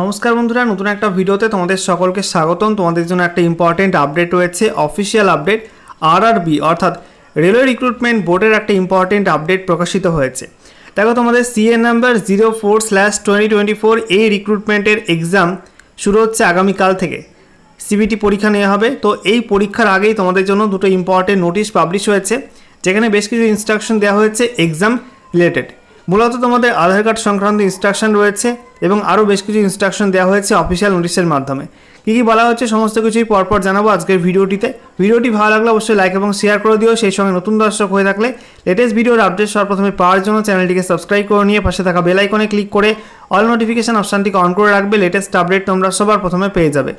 নমস্কার বন্ধুরা, নতুন একটা ভিডিওতে তোমাদের সকলকে স্বাগতম। তোমাদের জন্য একটা ইম্পর্টেন্ট আপডেট রয়েছে অফিসিয়াল আপডেট আরআরবি অর্থাৎ রেলওয়ে রিক্রুটমেন্ট বোর্ডের একটা ইম্পর্টেন্ট আপডেট প্রকাশিত হয়েছে। দেখো তোমাদের CA number zero four slash twenty twenty four এই রিক্রুটমেন্টের এক্সাম শুরু হচ্ছে আগামীকাল থেকে। সিবিটি পরীক্ষা নেওয়া হবে, তো এই পরীক্ষার আগেই তোমাদের জন্য দুটো ইম্পর্টেন্ট নোটিশ পাবলিশ হয়েছে, যেখানে বেশ কিছু ইনস্ট্রাকশন দেওয়া হয়েছে এক্সাম রিলেটেড মূলত তোমাদের আধার কার্ড সংক্রান্ত ইনস্ট্রাকশন রয়েছে এবং আরও বেশ কিছু ইনস্ট্রাকশন দেওয়া হয়েছে অফিসিয়াল নোটিশের মাধ্যমে। কী কী বলা হচ্ছে সমস্ত কিছুই পরপর জানাব আজকের ভিডিওটিতে। ভিডিওটি ভালো লাগলে অবশ্যই লাইক এবং শেয়ার করে দিও। সেই সঙ্গে নতুন দর্শক হয়ে থাকলে লেটেস্ট ভিডিওর আপডেট সর্বপ্রথমে পাওয়ার জন্য চ্যানেলটিকে সাবস্ক্রাইব করে নিয়ে পাশে থাকা বেল আইকনে ক্লিক করে অল নোটিফিকেশান অপশানটিকে অন করে রাখবে। লেটেস্ট আপডেট তোমরা সবার প্রথমে পেয়ে যাবে।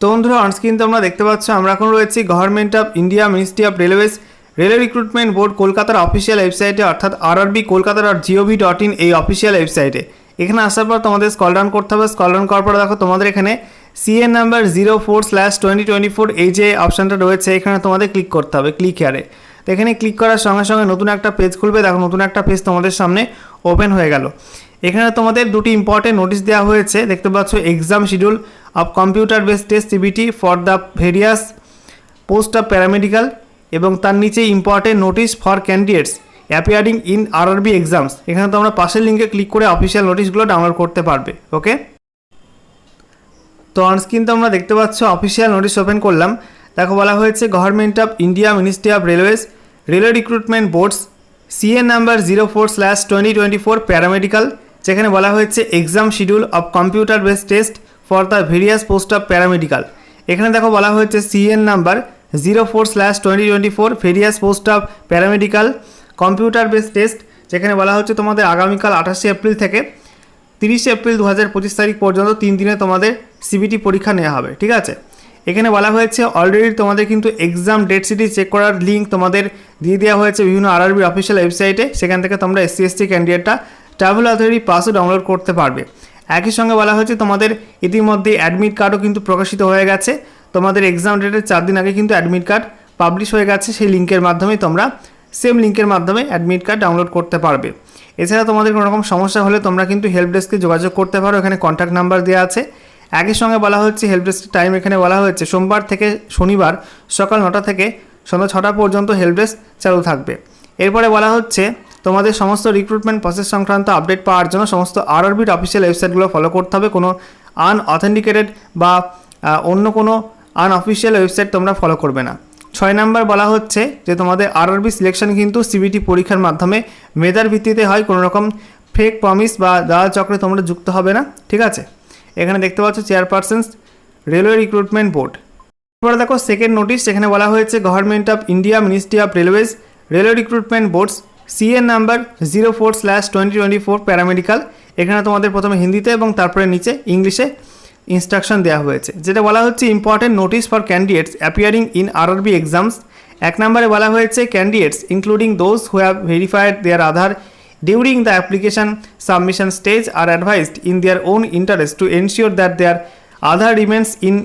তো বন্ধুরা অনস্ক্রিন তোমরা দেখতে পাচ্ছ, আমরা এখন রয়েছি government of India ministry of railways railway recruitment board কলকাতার অফিসিয়াল ওয়েবসাইটে অর্থাৎ RRB Kolkata dot gov dot in এই অফিসিয়াল ওয়েবসাইটে এখানে আসার পর তোমাদের স্কল ডাউন করতে হবে। স্কল ডাউন করার পর দেখো তোমাদের এখানে CEN number zero four slash twenty twenty four এই যে অপশানটা রয়েছে, এখানে তোমাদের ক্লিক করতে হবে ক্লিক হেয়ারে তো এখানে ক্লিক করার সঙ্গে সঙ্গে নতুন একটা পেজ খুলবে। দেখো নতুন একটা পেজ তোমাদের সামনে ওপেন হয়ে গেল। এখানে তোমাদের দুটি ইম্পর্টেন্ট নোটিশ দেওয়া হয়েছে। দেখতে পাচ্ছ exam schedule of computer base test CBT for the various post of paramedical এবং তার নিচে important notice for candidates appearing in RRB exams এখানে তোমরা পাশের লিঙ্কে ক্লিক করে অফিসিয়াল নোটিশগুলো ডাউনলোড করতে পারবে ওকে তো অনস্ক্রিন তো আমরা দেখতে পাচ্ছ অফিসিয়াল নোটিশ ওপেন করলাম। দেখো বলা হয়েছে government of India ministry of railways railway recruitment boards CA number zero four slash twenty twenty four paramedical যেখানে বলা হয়েছে exam schedule of computer base test for the various post of paramedical এখানে দেখো বলা হয়েছে CEN number zero four slash twenty twenty four various post of paramedical computer base test যেখানে বলা হচ্ছে তোমাদের আগামীকাল আঠাশে এপ্রিল থেকে তিরিশে এপ্রিল দু হাজার পঁচিশ তারিখ পর্যন্ত তিন দিনে তোমাদের সিবিটি পরীক্ষা নেওয়া হবে, ঠিক আছে? এখানে বলা হয়েছে অলরেডি তোমাদের কিন্তু এক্সাম ডেট সিটি চেক করার লিঙ্ক তোমাদের দিয়ে দেওয়া হয়েছে বিভিন্ন আরআরবির অফিসিয়াল ওয়েবসাইটে সেখান থেকে তোমরা এসসি এসটি ক্যান্ডিডেটটা ট্রাভেল অথরিটি পাসও ডাউনলোড করতে পারবে। একই সঙ্গে বলা হয়েছে তোমাদের ইতিমধ্যে অ্যাডমিট কার্ডও কিন্তু প্রকাশিত হয়ে গেছে। তোমাদের এক্সাম ডেটের চার দিন আগে কিন্তু অ্যাডমিট কার্ড পাবলিশ হয়ে গেছে। সেই লিঙ্কের মাধ্যমে তোমরা সেম লিঙ্কের মাধ্যমে অ্যাডমিট কার্ড ডাউনলোড করতে পারবে। এছাড়া তোমাদের কোনো রকম সমস্যা হলে তোমরা কিন্তু হেল্প ডেস্কে যোগাযোগ করতে পারো। এখানে কন্ট্যাক্ট নাম্বার দেওয়া আছে। একই সঙ্গে বলা হচ্ছে হেল্প ডেস্কের টাইম এখানে বলা হয়েছে, সোমবার থেকে শনিবার সকাল নটা থেকে সন্ধ্যা ছটা পর্যন্ত হেল্প ডেস্ক চালু থাকবে। এরপরে বলা হচ্ছে, তোমাদের সমস্ত রিক্রুটমেন্ট প্রসেস সংক্রান্ত আপডেট পাওয়ার জন্য সমস্ত আরআরবির অফিসিয়াল ওয়েবসাইটগুলো ফলো করতে হবে। কোনো আনঅথেন্টিকেটেড বা অন্য কোনো আনঅফিসিয়াল ওয়েবসাইট তোমরা ফলো করবে না। ছয় নাম্বার বলা হচ্ছে যে, তোমাদের আরআরবি সিলেকশন কিন্তু সিবিটি পরীক্ষার মাধ্যমে মেধার ভিত্তিতে হয় কোনো রকম ফেক প্রমিস বা দালাল চক্রে তোমরা যুক্ত হবে না, ঠিক আছে? এখানে দেখতে পাচ্ছ চেয়ারপারসন রেলওয়ে রিক্রুটমেন্ট বোর্ড এরপরে দেখো সেকেন্ড নোটিশ সেখানে বলা হয়েছে government of India ministry of railways railway recruitment boards CEN number zero four slash twenty twenty four paramedical এখানে তোমাদের প্রথমে হিন্দিতে এবং তারপরে নিচে ইংলিশে ইনস্ট্রাকশন দেওয়া হয়েছে, যেটা বলা হচ্ছে important notice for candidates appearing in RRB exams এক নম্বরে বলা হয়েছে candidates including those who have verified their Aadhaar during the application submission stage are advised in their own interest to ensure that their Aadhaar remains in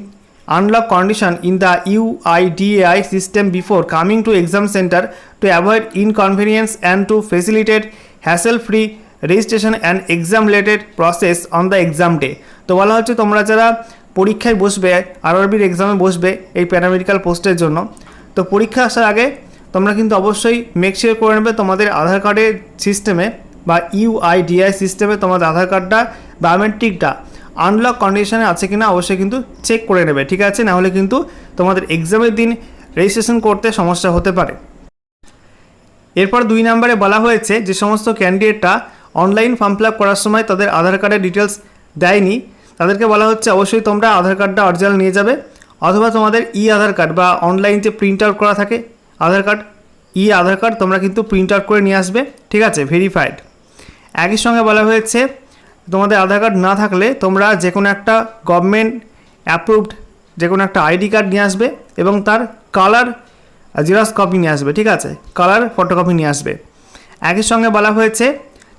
unlock condition in the UIDAI system before coming to exam center to avoid inconvenience and to facilitate hassle-free registration and exam related process on the exam day তো বলা হচ্ছে তোমরা যারা পরীক্ষায় বসবে আরআরবির এক্সামে বসবে এই প্যারামেডিক্যাল পোস্টের জন্য, তো পরীক্ষা আসার আগে তোমরা কিন্তু অবশ্যই মেক শিওর করে নেবে তোমাদের আধার কার্ডের সিস্টেমে বা ইউআইডিআই সিস্টেমে তোমাদের আধার কার্ডটা বায়োমেট্রিকটা আনলক কন্ডিশনে আছে কিনা অবশ্যই কিন্তু চেক করে নেবে, ঠিক আছে? নাহলে কিন্তু তোমাদের এক্সামের দিন রেজিস্ট্রেশন করতে সমস্যা হতে পারে। এরপর দুই নম্বরে বলা হয়েছে যে সমস্ত ক্যান্ডিডেটরা অনলাইন ফর্ম ফিল করার সময় তাদের আধার কার্ডের ডিটেলস দেয়নি। তাদেরকে বলা হচ্ছে অবশ্যই তোমরা আধার কার্ডটা অরিজিনাল নিয়ে যাবে অথবা তোমাদের ই আধার কার্ড বা অনলাইন যে প্রিন্ট আউট করা থাকে, আধার কার্ড ই আধার কার্ড তোমরা কিন্তু প্রিন্ট আউট করে নিয়ে আসবে, ঠিক আছে? ভেরিফাইড একই সঙ্গে বলা হয়েছে, তোমাদের আধার কার্ড না থাকলে তোমরা যে কোনো একটা গভর্নমেন্ট অ্যাপ্রুভড যে কোনো একটা আইডি কার্ড নিয়ে আসবে এবং তার কালার জেরক্স কপি নিয়ে আসবে, ঠিক আছে? কালার ফটোকপি নিয়ে আসবে। একই সঙ্গে বলা হয়েছে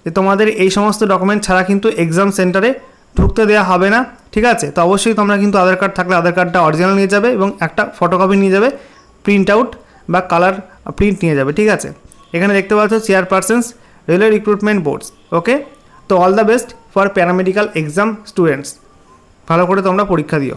যে তোমাদের এই সমস্ত ডকুমেন্ট ছাড়া কিন্তু এক্সাম সেন্টারে ঢুকতে দেওয়া হবে না, ঠিক আছে? তো অবশ্যই তোমরা কিন্তু আধার কার্ড থাকলে আধার কার্ডটা অরিজিনাল নিয়ে যাবে এবং একটা ফটোকপি নিয়ে যাবে প্রিন্ট আউট বা কালার প্রিন্ট নিয়ে যাবে, ঠিক আছে? এখানে দেখতে পাচ্ছ chairpersons railway recruitment boards okay তো all the best for paramedical exam students ভালো করে তোমরা পরীক্ষা দিও।